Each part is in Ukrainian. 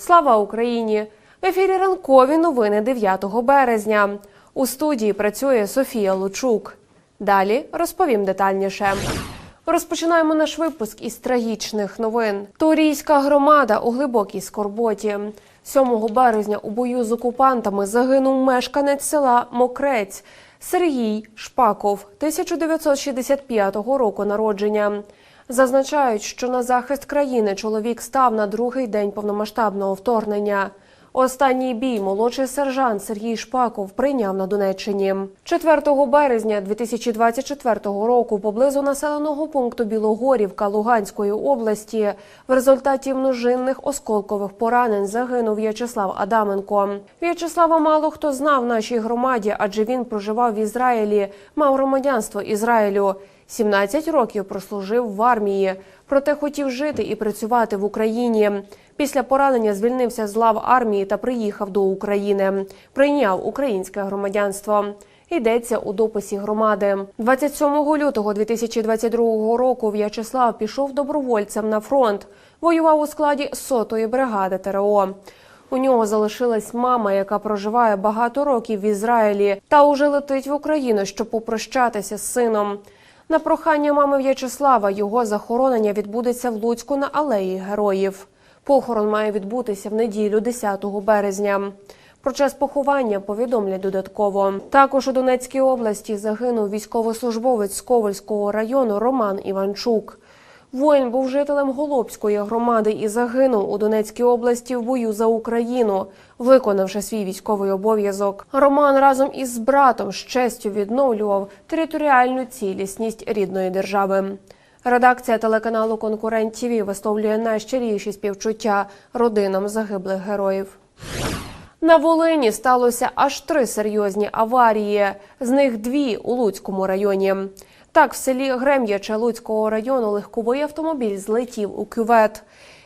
Слава Україні! В ефірі ранкові новини 9 березня. У студії працює Софія Лучук. Далі розповім детальніше. Розпочинаємо наш випуск із трагічних новин. Торійська громада у глибокій скорботі. 7 березня у бою з окупантами загинув мешканець села Мокрець Сергій Шпаков, 1965 року народження. Зазначають, що на захист країни чоловік став на другий день повномасштабного вторгнення. Останній бій молодший сержант Сергій Шпаков прийняв на Донеччині 4 березня 2024 року. Поблизу населеного пункту Білогорівка Луганської області в результаті множинних осколкових поранень загинув В'ячеслав Адаменко. В'ячеслава мало хто знав в нашій громаді, адже він проживав в Ізраїлі, мав громадянство Ізраїлю. 17 років прослужив в армії, проте хотів жити і працювати в Україні. Після поранення звільнився з лав армії та приїхав до України. Прийняв українське громадянство. Йдеться у дописі громади. 27 лютого 2022 року В'ячеслав пішов добровольцем на фронт. Воював у складі сотої бригади ТРО. У нього залишилась мама, яка проживає багато років в Ізраїлі, та уже летить в Україну, щоб попрощатися з сином. На прохання мами В'ячеслава його захоронення відбудеться в Луцьку на алеї героїв. Похорон має відбутися в неділю 10 березня. Про час поховання повідомлять додатково. Також у Донецькій області загинув військовослужбовець з Ковальського району Роман Іванчук. Воїн був жителем Голобської громади і загинув у Донецькій області в бою за Україну, виконавши свій військовий обов'язок. Роман разом із братом з честю відновлював територіальну цілісність рідної держави. Редакція телеканалу Конкурент ТІВІ висловлює найщиріші співчуття родинам загиблих героїв. На Волині сталося аж три серйозні аварії, з них дві у Луцькому районі. Так, в селі Грем'яче Луцького району легковий автомобіль злетів у кювет.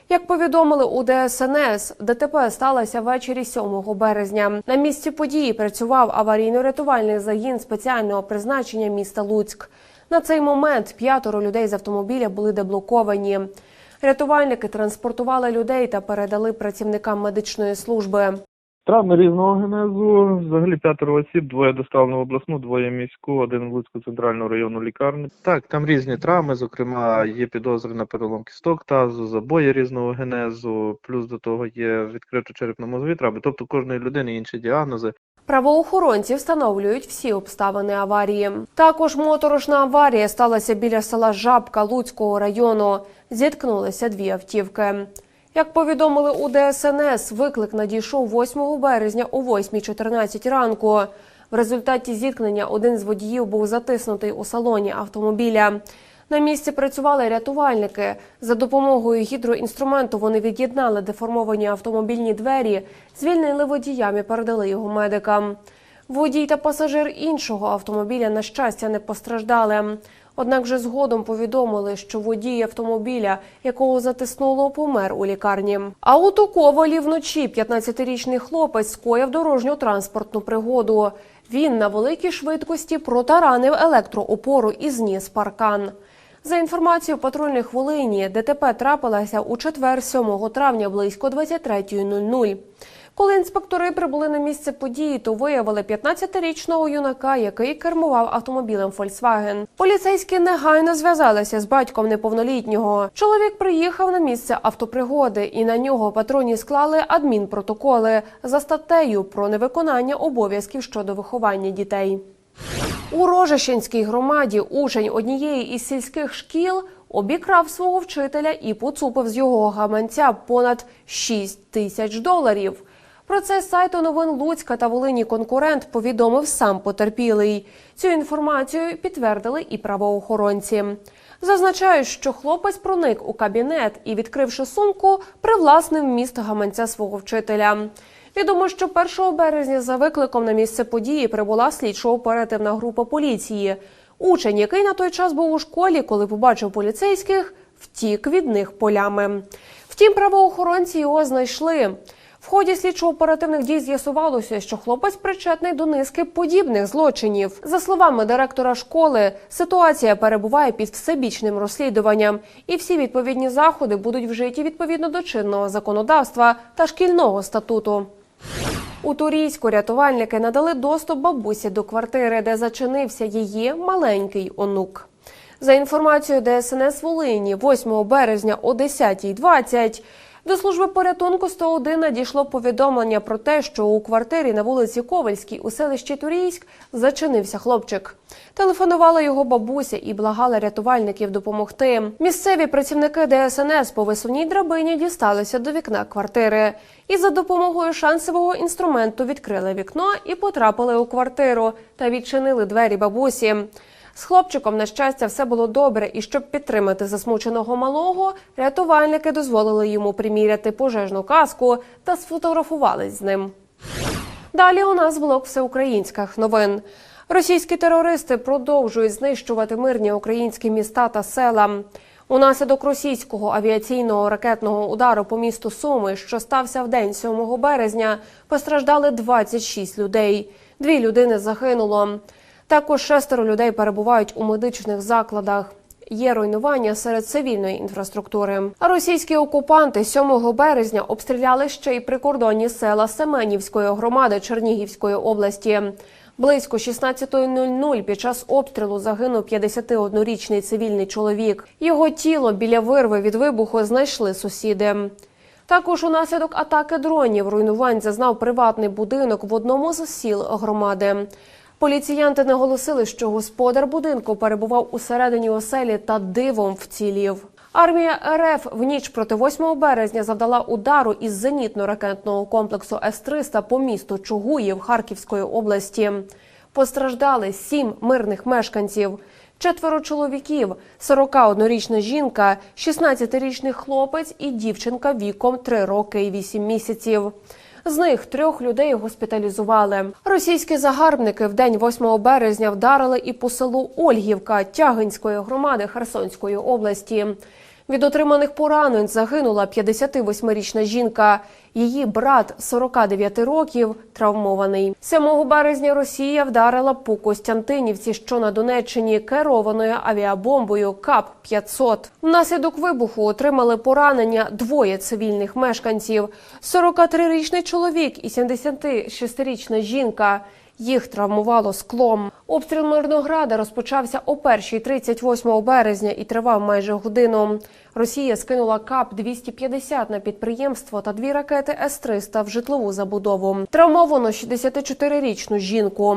Як повідомили у ДСНС, ДТП сталося ввечері 7 березня. На місці події працював аварійно-рятувальний загін спеціального призначення міста Луцьк. На цей момент п'ятеро людей з автомобіля були деблоковані. Рятувальники транспортували людей та передали працівникам медичної служби. Травми різного генезу, взагалі п'ятеро осіб, двоє доставлено в обласну, двоє міську, один в Луцьку центральну районну лікарню. Так, там різні травми, зокрема, є підозри на перелом кісток тазу, забої різного генезу, плюс до того є відкрито черепно-мозові травми, тобто кожної людини інші діагнози. Правоохоронці встановлюють всі обставини аварії. Також моторошна аварія сталася біля села Жабка Луцького району. Зіткнулися дві автівки. Як повідомили у ДСНС, виклик надійшов 8 березня о 8.14 ранку. В результаті зіткнення один з водіїв був затиснутий у салоні автомобіля. На місці працювали рятувальники. За допомогою гідроінструменту вони від'єднали деформовані автомобільні двері, звільнили водіям і передали його медикам. Водій та пасажир іншого автомобіля, на щастя, не постраждали. Однак вже згодом повідомили, що водій автомобіля, якого затиснуло, помер у лікарні. А у Ковалі вночі 15-річний хлопець скоїв дорожньо-транспортну пригоду. Він на великій швидкості протаранив електроопору і зніс паркан. За інформацією патрульних Волині, ДТП трапилася у четвер 7 травня близько 23.00. Коли інспектори прибули на місце події, то виявили 15-річного юнака, який кермував автомобілем Volkswagen. Поліцейські негайно зв'язалися з батьком неповнолітнього. Чоловік приїхав на місце автопригоди, і на нього патрульні склали адмінпротоколи за статтею про невиконання обов'язків щодо виховання дітей. У Рожещенській громаді учень однієї із сільських шкіл обікрав свого вчителя і поцупив з його гаманця понад 6 тисяч доларів. Про це сайту новин Луцька та Волині конкурент повідомив сам потерпілий. Цю інформацію підтвердили і правоохоронці. Зазначають, що хлопець проник у кабінет і, відкривши сумку, привласнив міст гаманця свого вчителя. Відомо, що 1 березня за викликом на місце події прибула слідчо-оперативна група поліції. Учень, який на той час був у школі, коли побачив поліцейських, втік від них полями. Втім, правоохоронці його знайшли. В ході слідчо-оперативних дій з'ясувалося, що хлопець причетний до низки подібних злочинів. За словами директора школи, ситуація перебуває під всебічним розслідуванням, і всі відповідні заходи будуть вжиті відповідно до чинного законодавства та шкільного статуту. У Турійську рятувальники надали доступ бабусі до квартири, де зачинився її маленький онук. За інформацією ДСНС Волині, 8 березня о 10.20 до служби порятунку 101 надійшло повідомлення про те, що у квартирі на вулиці Ковальській у селищі Турійськ зачинився хлопчик. Телефонувала його бабуся і благала рятувальників допомогти. Місцеві працівники ДСНС по висуній драбині дісталися до вікна квартири і за допомогою шансового інструменту відкрили вікно і потрапили у квартиру та відчинили двері бабусі. З хлопчиком, на щастя, все було добре, і щоб підтримати засмученого малого, рятувальники дозволили йому приміряти пожежну каску та сфотографувались з ним. Далі у нас блок всеукраїнських новин. Російські терористи продовжують знищувати мирні українські міста та села. Унаслідок російського авіаційного ракетного удару по місту Суми, що стався в день 7 березня, постраждали 26 людей. Дві людини загинуло. Також шестеро людей перебувають у медичних закладах. Є руйнування серед цивільної інфраструктури. Російські окупанти 7 березня обстріляли ще й прикордонні села Семенівської громади Чернігівської області. Близько 16.00 під час обстрілу загинув 51-річний цивільний чоловік. Його тіло біля вирви від вибуху знайшли сусіди. Також унаслідок атаки дронів руйнувань зазнав приватний будинок в одному з сіл громади. Поліціянти наголосили, що господар будинку перебував усередині оселі та дивом вцілів. Армія РФ в ніч проти 8 березня завдала удару із зенітно-ракетного комплексу С-300 по місту Чугуїв Харківської області. Постраждали сім мирних мешканців. Четверо чоловіків, 41-річна жінка, 16-річний хлопець і дівчинка віком 3 роки і 8 місяців. З них трьох людей госпіталізували. Російські загарбники в день 8 березня вдарили і по селу Ольгівка Тягинської громади Херсонської області. Від отриманих поранень загинула 58-річна жінка. Її брат 49 років травмований. 7 березня Росія вдарила по Костянтинівці, що на Донеччині керованою авіабомбою КАП 500 Внаслідок вибуху отримали поранення двоє цивільних мешканців: 43-річний чоловік і 76-річна жінка. Їх травмувало склом. Обстріл Мирнограда розпочався о 1.38 березня і тривав майже годину. Росія скинула КАП 250 на підприємство та дві ракети С-300 в житлову забудову. Травмовано 64-річну жінку.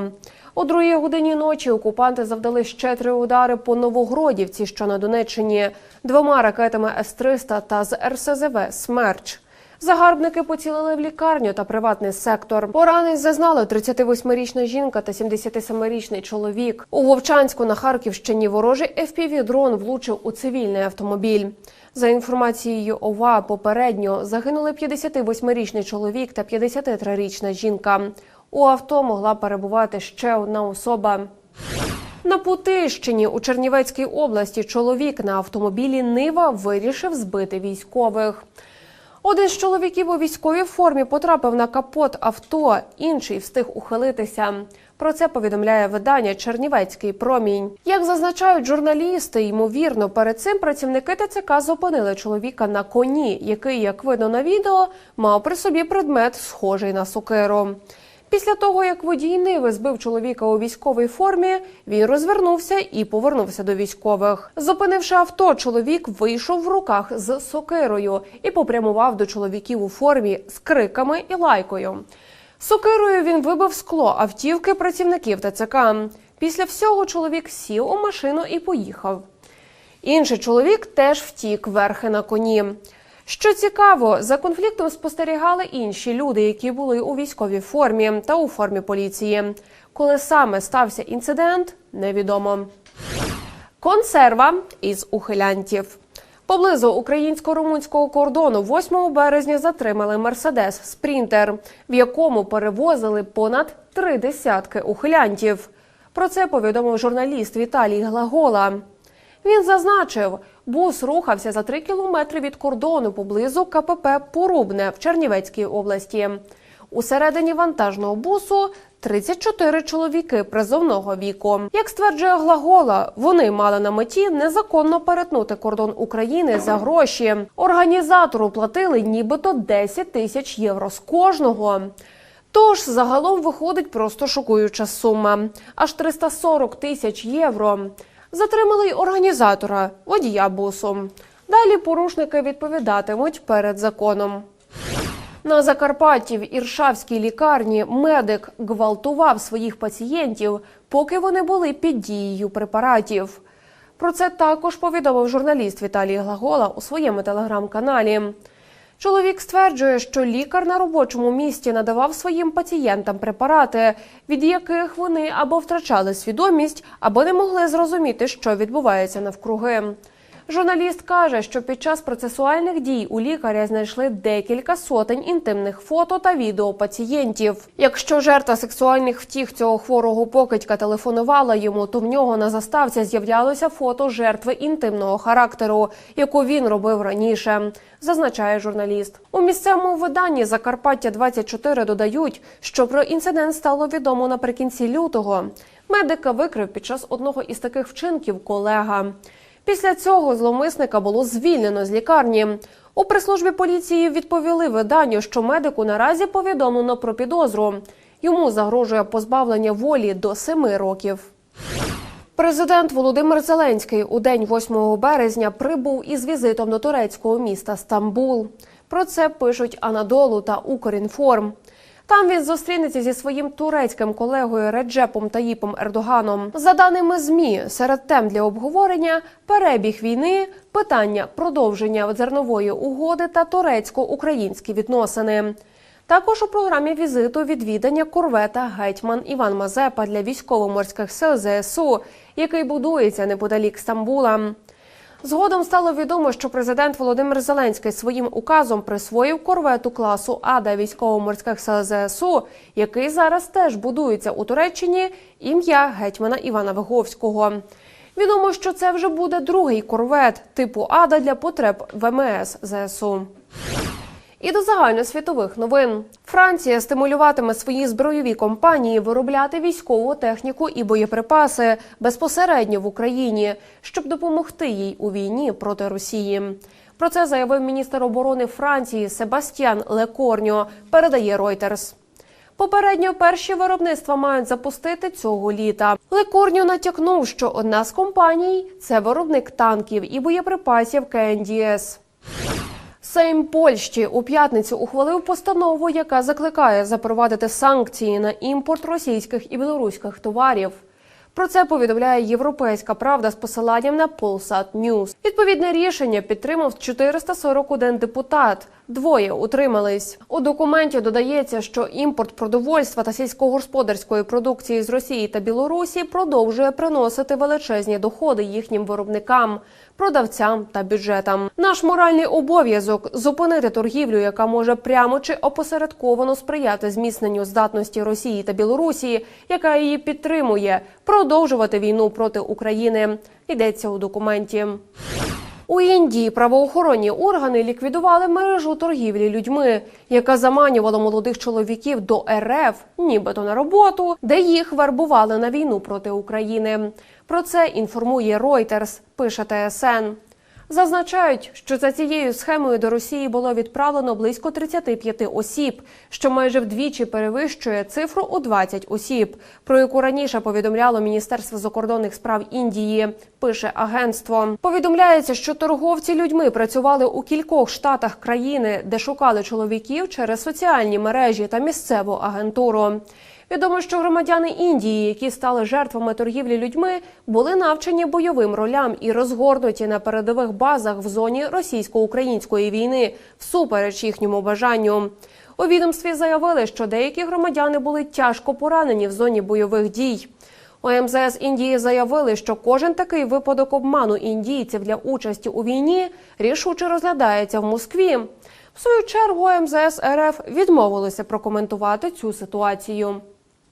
О другій годині ночі окупанти завдали ще три удари по Новогродівці, що на Донеччині, двома ракетами С-300 та з РСЗВ «Смерч». Загарбники поцілили в лікарню та приватний сектор. Поранень зазнали 38-річна жінка та 77-річний чоловік. У Вовчанську на Харківщині ворожий FPV-дрон влучив у цивільний автомобіль. За інформацією ОВА, попередньо загинули 58-річний чоловік та 53-річна жінка. У авто могла перебувати ще одна особа. На Путильщині у Чернівецькій області чоловік на автомобілі Нива вирішив збити військових. Один з чоловіків у військовій формі потрапив на капот авто, інший встиг ухилитися. Про це повідомляє видання Чернівецький промінь. Як зазначають журналісти, ймовірно, перед цим працівники ТЦК зупинили чоловіка на коні, який, як видно на відео, мав при собі предмет, схожий на сокиру. Після того, як водій Ниви збив чоловіка у військовій формі, він розвернувся і повернувся до військових. Зупинивши авто, чоловік вийшов в руках з сокирою і попрямував до чоловіків у формі з криками і лайкою. Сокирою він вибив скло автівки працівників ТЦК. Після всього чоловік сів у машину і поїхав. Інший чоловік теж втік верхи на коні. Що цікаво, за конфліктом спостерігали інші люди, які були у військовій формі та у формі поліції. Коли саме стався інцидент, невідомо. Консерва із ухилянтів. Поблизу українсько-румунського кордону 8 березня затримали мерседес Спрінтер, в якому перевозили понад три десятки ухилянтів. Про це повідомив журналіст Віталій Глагола. Він зазначив, Бус рухався за три кілометри від кордону поблизу КПП Порубне в Чернівецькій області. Усередині вантажного бусу 34 чоловіки призовного віку. Як стверджує Глагола, вони мали на меті незаконно перетнути кордон України за гроші. Організатору платили нібито 10 тисяч євро з кожного. Тож загалом виходить просто шокуюча сума аж 340 тисяч євро. Затримали й організатора водія бусу. Далі порушники відповідатимуть перед законом. На Закарпатті в Іршавській лікарні медик гвалтував своїх пацієнтів, поки вони були під дією препаратів. Про це також повідомив журналіст Віталій Глагола у своєму телеграм-каналі. Чоловік стверджує, що лікар на робочому місці надавав своїм пацієнтам препарати, від яких вони або втрачали свідомість, або не могли зрозуміти, що відбувається навкруги. Журналіст каже, що під час процесуальних дій у лікаря знайшли декілька сотень інтимних фото та відео пацієнтів. Якщо жертва сексуальних втіх цього хворого покидька телефонувала йому, то в нього на заставці з'являлося фото жертви інтимного характеру, яку він робив раніше, зазначає журналіст. У місцевому виданні Закарпаття 24 додають, що про інцидент стало відомо наприкінці лютого. Медика викрив під час одного із таких вчинків колега. Після цього зловмисника було звільнено з лікарні. У прес-службі поліції відповіли виданню, що медику наразі повідомлено про підозру. Йому загрожує позбавлення волі до семи років. Президент Володимир Зеленський у день 8 березня прибув із візитом до турецького міста Стамбул. Про це пишуть Анадолу та Укрінформ. Там він зустрінеться зі своїм турецьким колегою Реджепом Таїпом Ердоганом. За даними змі, серед тем для обговорення перебіг війни, питання продовження зернової угоди та турецько-українські відносини. Також у програмі візиту відвідання корвета гетьман Іван Мазепа для військово-морських сил ЗСУ, який будується неподалік Стамбула. Згодом стало відомо, що президент Володимир Зеленський своїм указом присвоїв корвету класу Ада військово-морських сил ЗСУ, який зараз теж будується у Туреччині, ім'я гетьмана Івана Виговського. Відомо, що це вже буде другий корвет типу Ада для потреб ВМС ЗСУ. І до загальносвітових новин Франція стимулюватиме свої збройові компанії виробляти військову техніку і боєприпаси безпосередньо в Україні, щоб допомогти їй у війні проти Росії. Про це заявив міністр оборони Франції Себастьян Лекорньо. Передає Reuters. Попередньо перші виробництва мають запустити цього літа. Лекорньо натякнув, що одна з компаній це виробник танків і боєприпасів КНДС. Сейм Польщі у п'ятницю ухвалив постанову, яка закликає запровадити санкції на імпорт російських і білоруських товарів. Про це повідомляє Європейська Правда з посиланням на Polsat News. Відповідне рішення підтримав 441 депутат. Двоє утримались. У документі додається, що імпорт продовольства та сільськогосподарської продукції з Росії та Білорусі продовжує приносити величезні доходи їхнім виробникам, продавцям та бюджетам. Наш моральний обов'язок зупинити торгівлю, яка може прямо чи опосередковано сприяти зміцненню здатності Росії та Білорусі, яка її підтримує, продовжувати війну проти України. Йдеться у документі. У Індії правоохоронні органи ліквідували мережу торгівлі людьми, яка заманювала молодих чоловіків до РФ, нібито на роботу, де їх вербували на війну проти України. Про це інформує Reuters, пише ТСН. Зазначають, що за цією схемою до Росії було відправлено близько 35 осіб, що майже вдвічі перевищує цифру у 20 осіб, про яку раніше повідомляло Міністерство закордонних справ Індії. Пише агентство. Повідомляється, що торговці людьми працювали у кількох штатах країни, де шукали чоловіків через соціальні мережі та місцеву агентуру. Відомо, що громадяни Індії, які стали жертвами торгівлі людьми, були навчені бойовим ролям і розгорнуті на передових базах в зоні російсько-української війни всупереч їхньому бажанню. У відомстві заявили, що деякі громадяни були тяжко поранені в зоні бойових дій. У МЗС Індії заявили, що кожен такий випадок обману індійців для участі у війні рішуче розглядається в Москві. В свою чергу МЗС РФ відмовилося прокоментувати цю ситуацію.